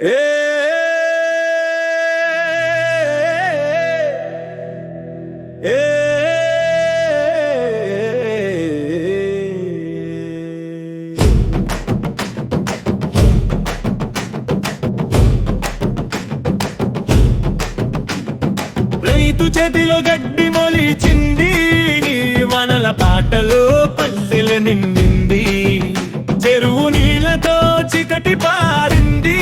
ఏ రైతు చేతిలో గడ్డి మొలిచింది వనల పాటలో పల్లెల నిండింది చెరువు నీళ్ళతో చికటి పారింది.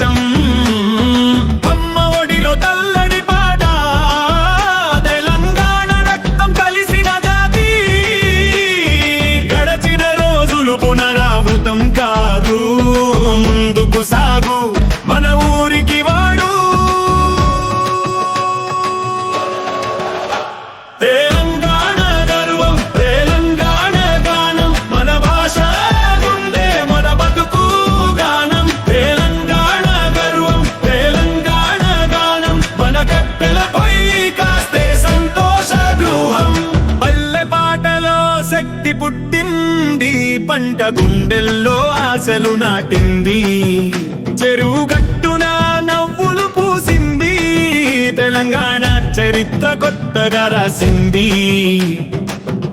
I'm. పంట గుండెల్లో ఆశలు నాటింది. చెరువు గట్టున నవ్వులు పూసింది. తెలంగాణ చరిత్ర కొత్తగా రాసింది.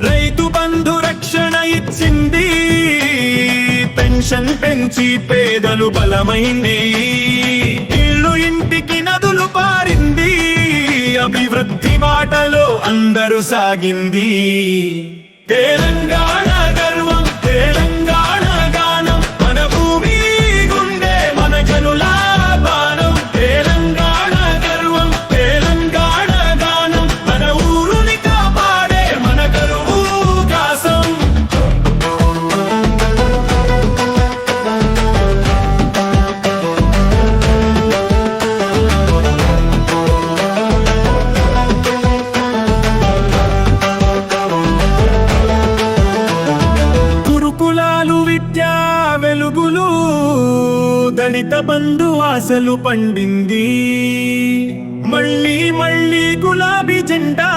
రైతు బంధు రక్షణ ఇచ్చింది. పెన్షన్ పెంచి పేదలు బలమైంది. ఇల్లు ఇంటికి నదులు పారింది. అభివృద్ధి బాటలో అందరూ సాగింది. తెలంగాణ గర్వం తెలంగాణ విద్యా వెలుగులు దళిత బంధు ఆశలు పండింది. మళ్ళీ మళ్ళీ గులాబీ జెండా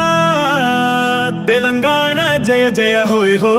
తెలంగాణ జయ జయ హోయ్ హో.